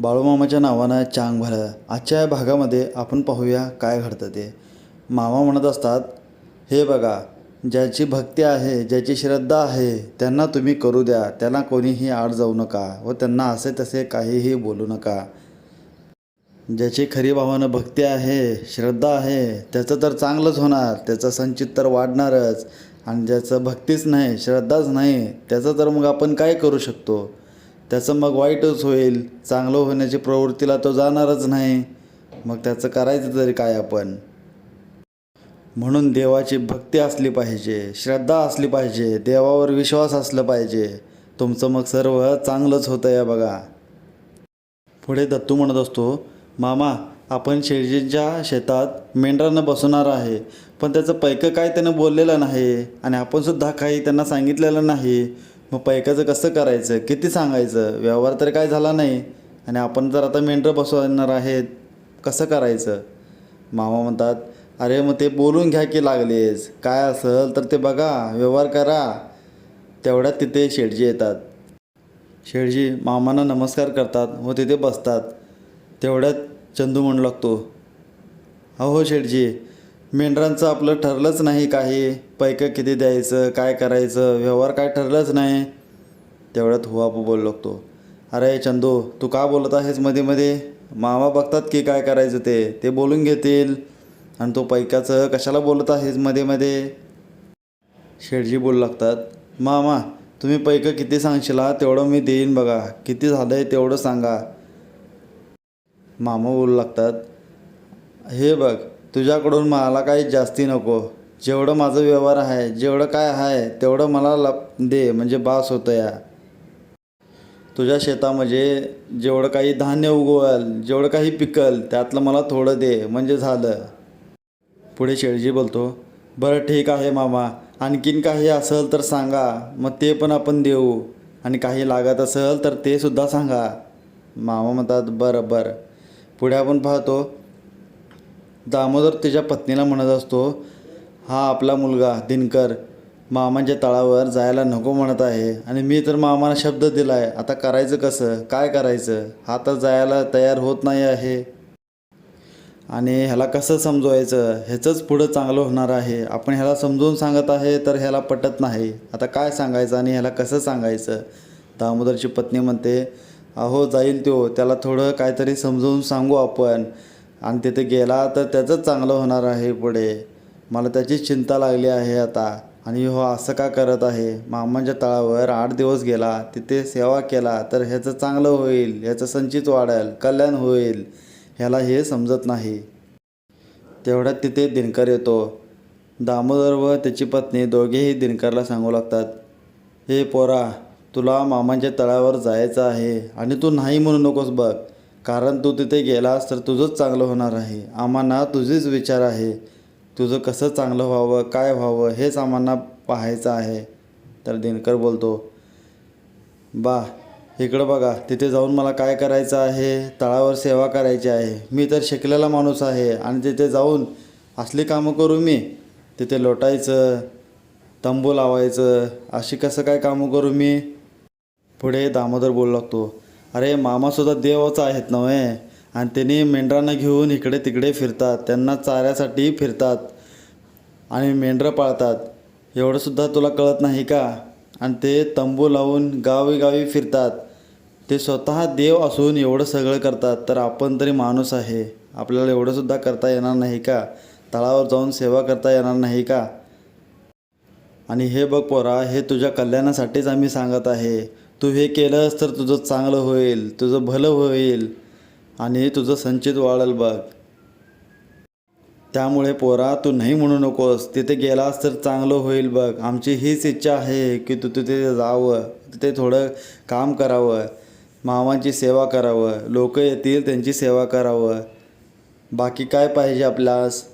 बाळूमामाच्या नावानं चांग भलं आजच्या या भागामध्ये आपण पाहूया काय घडतं ते. मामा म्हणत असतात हे बघा ज्याची भक्ती आहे ज्याची श्रद्धा आहे त्यांना तुम्ही करू द्या. त्यांना कोणीही आड जाऊ नका व त्यांना असे तसे काहीही बोलू नका. ज्याची खरी भावानं भक्ती आहे श्रद्धा आहे त्याचं तर चांगलंच होणार. त्याचं संचित तर वाढणारच. आणि ज्याचं भक्तीच नाही श्रद्धाच नाही त्याचं तर मग आपण काय करू शकतो? त्याचं मग वाईटच होईल. चांगलं होण्याची प्रवृत्तीला तो जाणारच नाही. मग त्याचं करायचं तरी काय आपण? म्हणून देवाची भक्ती असली पाहिजे श्रद्धा असली पाहिजे देवावर विश्वास असला पाहिजे. तुमचं मग सर्व चांगलंच होतं या बघा. पुढे दत्तू म्हणत असतो मामा आपण शेळजींच्या शेतात मेंढरांना बसवणार आहे पण त्याचं पैकं काय त्यानं बोललेलं नाही आणि आपणसुद्धा काही त्यांना सांगितलेलं नाही. मग पैकाचं कसं करायचं? किती सांगायचं? व्यवहार तर काय झाला नाही. आणि आपण जर आता मेंढरं बसवणार आहेत कसं करायचं? मामा म्हणतात अरे मग ते बोलून घ्या की लागलेस काय असेल तर ते बघा व्यवहार करा. तेवढ्यात तिथे शेठजी येतात. शेटजी मामांना नमस्कार करतात व तिथे बसतात. तेवढ्यात चंदू म्हणू लागतो अहो शेठजी मेंढरांचं आपलं ठरलंच नाही काही. पैकं किती द्यायचं काय करायचं व्यवहार काय ठरलंच नाही. तेवढ्यात हुआपू बोलू लागतो अरे चंदू तू का बोलत आहेस मध्ये मध्ये मामा बघतात की काय करायचं ते ते बोलून घेतील. आणि तो पैकाचं कशाला बोलत आहेस मध्ये मध्ये शेठजी बोलू लागतात मामा तुम्ही पैकं किती सांगशिला तेवढं मी देईन बघा किती झालं आहे तेवढं सांगा. मामा बोलू लागतात हे बघ तुझ्याकडून मला काही जास्ती नको. जेवढं माझं व्यवहार आहे जेवढं काय आहे तेवढं मला लप दे म्हणजे बास होतं या. तुझ्या शेतामध्ये जेवढं काही धान्य उगवल जेवढं काही पिकल त्यातलं मला थोडं दे म्हणजे झालं. पुढे शेळजी बोलतो बरं ठीक आहे मामा. आणखीन काही असेल तर सांगा. मग ते पण आपण देऊ. आणि काही लागत असेल तर ते सुद्धा सांगा. मामा म्हणतात बरं बरं. पुढे आपण पाहतो दामोदर त्याच्या पत्नीला म्हणत असतो हा आपला मुलगा दिनकर मामांच्या तळावर जायला नको म्हणत आहे आणि मी तर मामाला शब्द दिला आहे आता करायचं कसं? काय करायचं? हा तर जायला तयार होत नाही आहे. आणि ह्याला कसं समजवायचं? ह्याचंच पुढं चांगलं होणार आहे. आपण ह्याला समजून सांगत आहे तर ह्याला पटत नाही. आता काय सांगायचं आणि ह्याला कसं सांगायचं? दामोदरची पत्नी म्हणते अहो जाईल तो. त्याला थोडं काहीतरी समजवून सांगू आपण. आणि तिथे गेला तर त्याचंच चांगलं होणार आहे पुढे. मला त्याचीच चिंता लागली आहे आता. आणि हो असं का करत आहे? मामांच्या तळावर आठ दिवस गेला. तिथे सेवा केला तर ह्याचं चांगलं होईल ह्याचं संचित वाढेल कल्याण होईल ह्याला हे समजत नाही. तेवढ्यात तिथे दिनकर येतो. दामोदर व त्याची पत्नी दोघेही दिनकरला सांगू लागतात हे पोरा तुला मामांच्या तळावर जायचं आहे आणि तू नाही म्हणू नकोस बघ. कारण तू तिथे गेलास तर तुझंच चांगलं होणार आहे. आम्हाला तुझेच विचार आहे. तुझं कसं चांगलं व्हावं काय व्हावं हेच आम्हाला पाहायचं आहे. तर दिनकर बोलतो बा इकडं बघा तिथे जाऊन मला काय करायचं आहे? तळावर सेवा करायची आहे. मी तर शिकलेला माणूस आहे आणि तिथे जाऊन असली कामं करू मी? तिथे लोटायचं तंबू लावायचं अशी कसं काय कामं करू मी? पुढे दामोदर बोलू लागतो अरे मामासुद्धा देवच आहेत नव्हे. आणि त्यांनी मेंढरांना घेऊन इकडे तिकडे फिरतात. त्यांना चाऱ्यासाठी फिरतात. आणि मेंढरं पाळतात. एवढंसुद्धा तुला कळत नाही का? आणि ते तंबू लावून गावी गावी फिरतात. ते स्वतः देव असून एवढं सगळं करतात. तर आपण तरी माणूस आहे. आपल्याला एवढंसुद्धा करता येणार नाही का? तळावर जाऊन सेवा करता येणार नाही का? आणि हे बघ पोरा हे तुझ्या कल्याणासाठीच आम्ही सांगत आहे. तू हे केलंस तर तुझं चांगलं होईल तुझं भलं होईल आणि तुझं संचित वाढेल बघ. त्यामुळे पोरा तू नाही म्हणू नकोस तिथे गेलास तर चांगलं होईल बघ. आमची हीच इच्छा आहे की तू तिथे जावं तिथे थोडं काम करावं मामांची सेवा करावं लोक येतील त्यांची सेवा करावं. बाकी काय पाहिजे आपल्यास?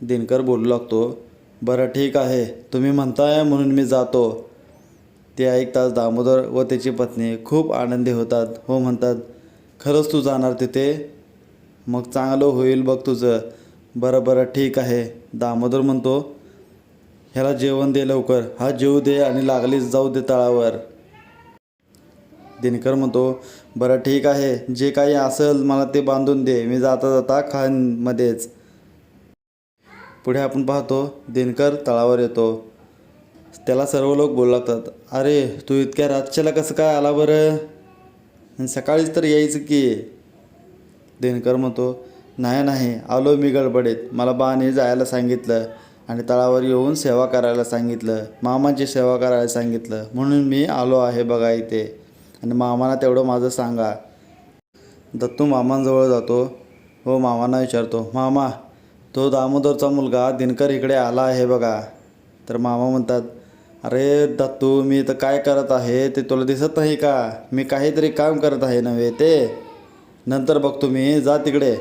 दिनकर बोलू लागतो. बरं ठीक आहे. तुम्ही म्हणताय म्हणून मी जातो. ते ऐकताच दामोदर व त्याची पत्नी खूप आनंदी होतात. हो म्हणतात खरंच तू जाणार तिथे? मग चांगलं होईल बघ तुझं. बरं बरं ठीक आहे. दामोदर म्हणतो ह्याला जेवण दे लवकर. हा जेवू दे आणि लागलीच जाऊ दे तळावर. दिनकर म्हणतो बरं ठीक आहे. जे काही असेल मला ते बांधून दे. मी जाता जाता खानमध्येच पुढे आपण पाहतो दिनकर तळावर येतो. त्याला सर्व लोक बोलू अरे तू इतक्या रातच्याला कसं काय आला बरं? आणि सकाळीच तर यायचं की. दिनकर म्हणतो नाही नाही आलो मी गडबडीत. मला बाने जायला सांगितलं आणि तळावर येऊन सेवा करायला सांगितलं. मामाची सेवा करायला सांगितलं. म्हणून मी आलो आहे बघा इथे. आणि मामाला तेवढं माझं सांगा. दत्तू मामांजवळ जातो. हो मामांना विचारतो मामा तो दामोदरचा मुलगा दिनकर इकडे आला आहे बघा. तर मामा म्हणतात अरे दत्तू मी तर काय करत आहे ते तुला दिसत नाही का? मी काहीतरी काम करत आहे नव्हे ते? नंतर बघतो मी जा तिकडे.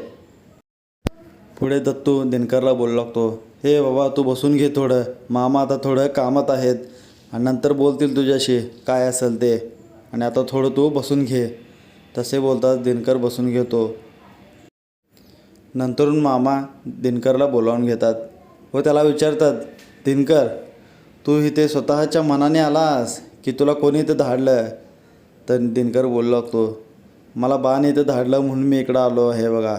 पुढे दत्तू दिनकरला बोलू लागतो हे बाबा तू बसून घे थोडं. मामा आता थोडं कामात आहेत. आणि नंतर बोलतील तुझ्याशी काय असेल ते? आणि आता थोडं तू बसून घे. तसे बोलतात दिनकर बसून घेतो. नंतरून मामा दिनकरला बोलावून घेतात. व त्याला विचारतात दिनकर तू इथे स्वतःच्या मनाने आलास की तुला कोणी इथं धाडलं? तर दिनकर बोलू लागतो मला बाने इथं धाडलं म्हणून मी इकडं आलो आहे बघा.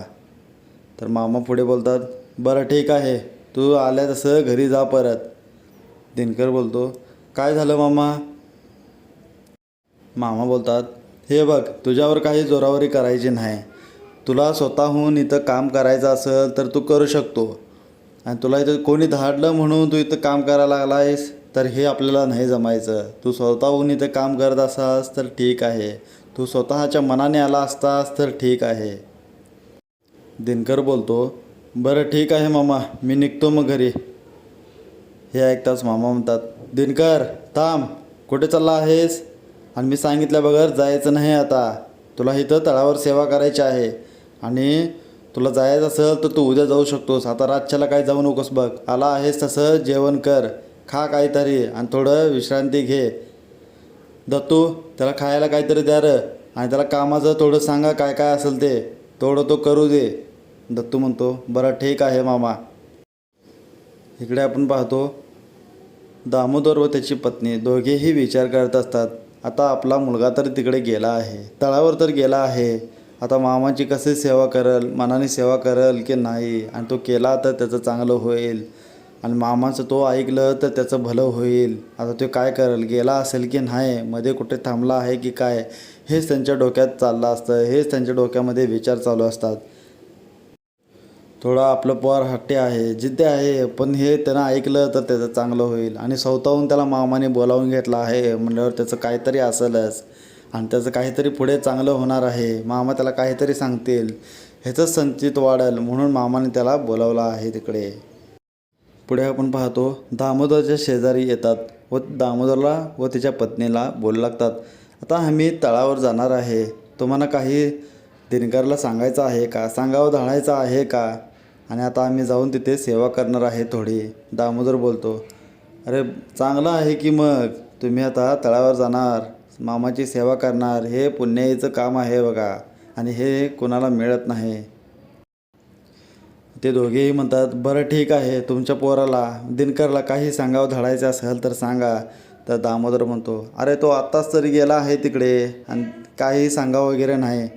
तर मामा पुढे बोलतात बरं ठीक आहे. तू आल्या तसं घरी जा परत. दिनकर बोलतो काय झालं मामा? मामा बोलतात हे बघ तुझ्यावर काही जोरावरी करायची नाही. तुला स्वतःहून इथं काम करायचं असेल तर तू करू शकतो. आणि तुला इथं कोणी धाडलं म्हणून तू इथं काम करायला लागला आहेस तर हे आपल्याला नाही जमायचं. तू स्वतःहून इथे काम करत असास तर ठीक आहे. तू स्वतःच्या मनाने आला असतास तर ठीक आहे. दिनकर बोलतो बरं ठीक आहे मामा मी निघतो मग घरी. हे ऐकताच मामा म्हणतात दिनकर थांब कुठे चालला आहेस? आणि मी सांगितल्या बगर जायचं नाही आता. तुला इथं तळावर सेवा करायची आहे. आणि तुला जायचं असेल तर तू उद्या जाऊ शकतोस. आता रातच्याला काय जाऊ नकोस बघ. आला आहेस तसं जेवण कर. खा काहीतरी आणि थोडं विश्रांती घे. दत्तू त्याला खायला काहीतरी द्या र. आणि त्याला कामाचं थोडं सांगा काय काय असेल ते. थोडं तो करू दे. दत्तू म्हणतो बरं ठीक आहे मामा. इकडे आपण पाहतो दामोदर व त्याची पत्नी दोघेही विचार करत असतात. आता आपला मुलगा तर तिकडे गेला आहे. तळावर तर गेला आहे. आता मामाची कशी सेवा करल मनाने सेवा करल की नाही? आणि तो केला तर त्याचं चांगलं होईल. आणि मामाचं तो ऐकलं तर त्याचं भलं होईल. आता तो काय करेल? गेला असेल की नाही? मध्ये कुठे थांबला आहे की काय? हेच त्यांच्या डोक्यात चाललं असतं. हेच त्यांच्या डोक्यामध्ये विचार चालू असतात. थोडं आपलं पोर हट्टे आहे. जिद्द आहे. पण हे त्यांना ऐकलं तर त्याचं चांगलं होईल. आणि स्वतःहून त्याला मामाने बोलावून घेतलं आहे. म्हणल्यावर त्याचं काहीतरी असेलच. आणि त्याचं काहीतरी पुढे चांगलं होणार आहे. मामा त्याला काहीतरी सांगतील. ह्याचंच संचित वाढेल म्हणून मामाने त्याला बोलावलं आहे तिकडे. पुढे आपण पाहतो दामोदरच्या शेजारी येतात व दामोदरला व त्याच्या पत्नीला बोलू लागतात. आता आम्ही तळावर जाणार आहे. तुम्हाला काही दिनकरला सांगायचं आहे का? सांगावं धाडायचं आहे का? आणि आता आम्ही जाऊन तिथे सेवा करणार आहे थोडी. दामोदर बोलतो अरे चांगलं आहे की मग? तुम्ही आता तळावर जाणार. मामाची सेवा करणार. हे पुण्याईचं काम आहे बघा. आणि हे कोणाला मिळत नाही. ते दोघेही म्हणतात बरं ठीक आहे तुमच्या पोराला दिनकरला काही सांगावं धाडायचं असेल तर सांगा. तर दामोदर म्हणतो अरे तो आत्ताच तरी गेला आहे तिकडे आणि काही सांगावं वगैरे नाही.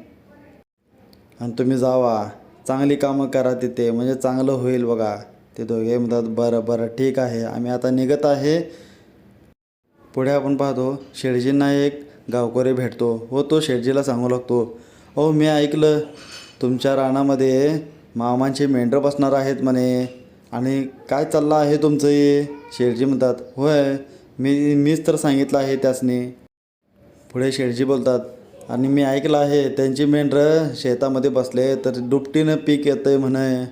आणि तुम्ही जावा चांगली कामं करा तिथे म्हणजे चांगलं होईल बघा. ते दोघे म्हणतात बरं बरं ठीक आहे आम्ही आता निघत आहे. पुढे आपण पाहतो शेडजींना एक गावकरी भेटतो व तो शेडजीला सांगू लागतो अहो मी ऐकलं तुमच्या रानामध्ये मामांचे मेंढरं बसणार आहेत म्हणे. आणि काय चाललं आहे तुमचं हे? शेठजी म्हणतात होय मी मीच तर सांगितलं आहे त्यासनी. पुढे शेठजी बोलतात आणि मी ऐकलं आहे त्यांची मेंढरं शेतामध्ये बसले तर दुपटीनं पीक येतं आहे म्हणे.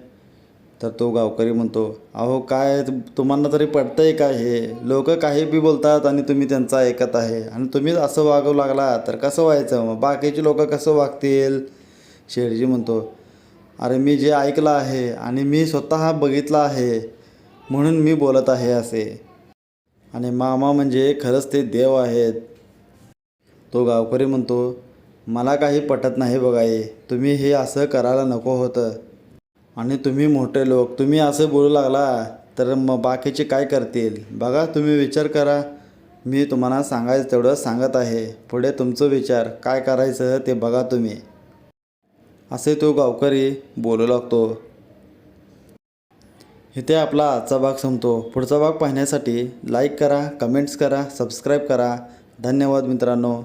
तर तो गावकरी म्हणतो अहो काय तुम्हाला तरी पडतं आहे काय हे? लोक काही बी बोलतात आणि तुम्ही त्यांचं ऐकत आहे. आणि तुम्हीच असं वागू लागला तर कसं व्हायचं? मग बाकीचे लोक कसं वागतील? शेठजी म्हणतो अरे मी जे ऐकलं आहे आणि मी स्वतः बघितलं आहे म्हणून मी बोलत आहे असे. आणि मामा म्हणजे खरंच ते देव आहेत. तो गावकरी म्हणतो मला काही पटत नाही बघा हे तुम्ही हे असं करायला नको होतं. आणि तुम्ही मोठे लोक तुम्ही असं बोलू लागला तर मग बाकीचे काय करतील? बघा तुम्ही विचार करा. मी तुम्हाला सांगायचं तेवढं सांगत आहे. पुढे तुमचं विचार काय करायचं ते बघा तुम्ही. असे तो गावकरी बोलू लागतो. इथे आपला आजचा भाग संपतो. पुढचा भाग पाहण्यासाठी लाईक करा कमेंट्स करा सबस्क्राईब करा. धन्यवाद मित्रांनो.